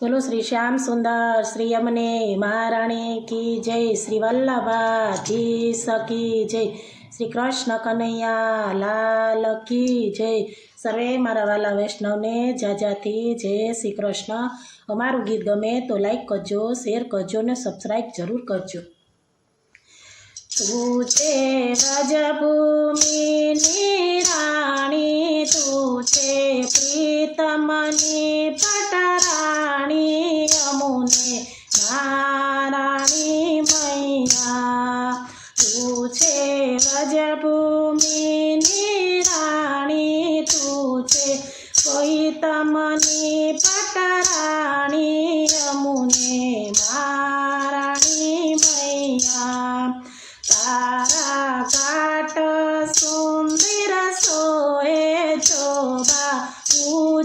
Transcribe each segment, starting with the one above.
બોલો શ્રી શ્યામ સુંદર, શ્રી અમને મહારાણી કી જય, શ્રી વલ્લભાજી સકી જય, શ્રી કૃષ્ણ કનૈયા લાલ કી જય. સર્વે મારા વાલા વૈષ્ણવને જાજાથી જય શ્રી કૃષ્ણ. અમારું ગીત ગમે તો લાઈક કરજો શેર કરજો ને સબસ્ક્રાઈબ જરૂર કરજો. તું છે રજભૂમિની રાણી તું છે પ્રીતમની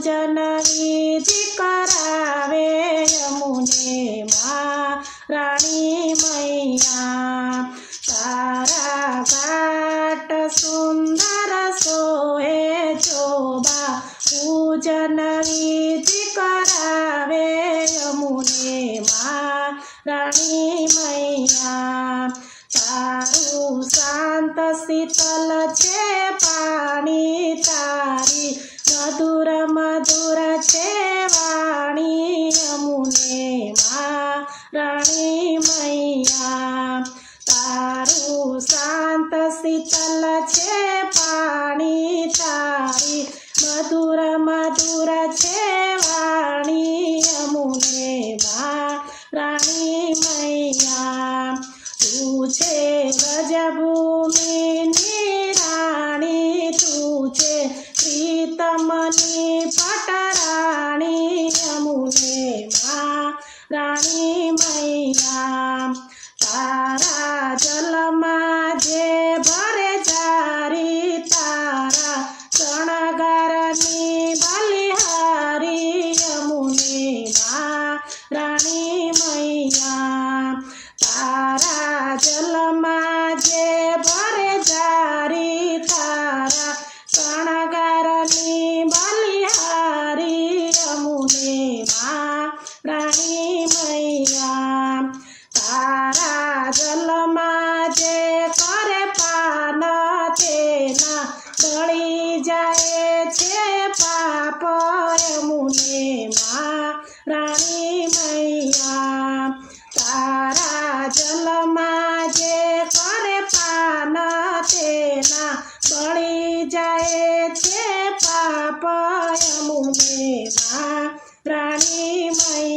વિધિ કરાવે યમુને મા રાણી મૈયા. તારા ઘાટ સુંદર સોએ ચોબા. પૂજન વિધિ કરાવે યમુને મા રાણી મૈયા. તારું શાંત શીતલ છે પાણી તારી. મધુર મધુર છે વાણી યમુને મા રાણી મૈયા તારું શાંત શીતલ છે પાણી તારી મધુર મધુર પ્રીતમની પટરાણી રાણી મૈયા તારા જલમાં જે કરે પાન તેના બળી જાય છે પાપ યમુને મા રાણી મૈયા તારા જલમાં જે કરે પાન તેના બળી જાય છે પાપ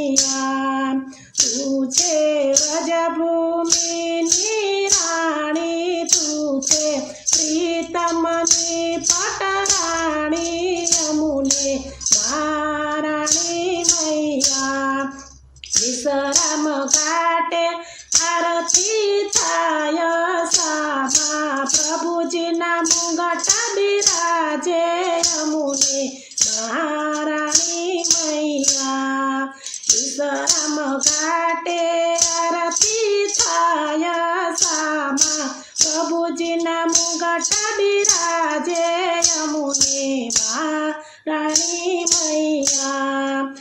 મૈયા તું છે વ્રજભૂમિની રાણી તું છે પ્રીતમની પટરાણી, યમુને મહારાણી મૈયા. વિશ્રામ ઘાટે આરતી ઘાટે આરતી થાય સામા. પ્રભુજીના મુંગટ બિરાજે યમુને મહારાણી મૈયા.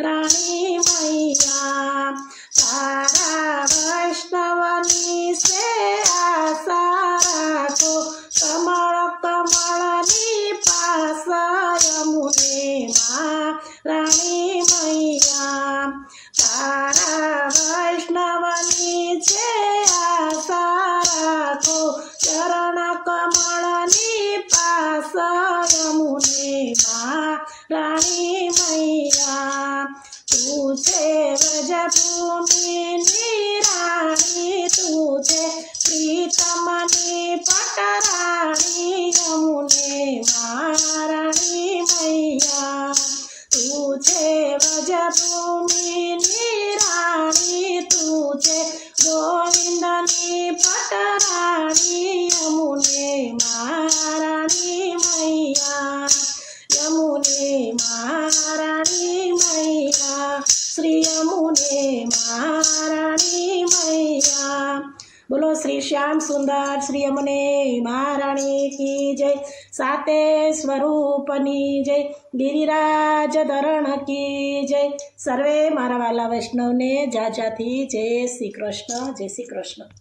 મા મહારાણી મૈયા શ્રી અમુને મહારાણી મૈયા બોલો શ્રી શ્યામ સુંદર શ્રી અમુને મહારાણી કી જય. સાતે સ્વરૂપની જય. ગિરિરાજ ધરણ કી જય. સર્વે મારા વાલા વૈષ્ણવને જાજાથી જય શ્રી કૃષ્ણ, જય શ્રી કૃષ્ણ.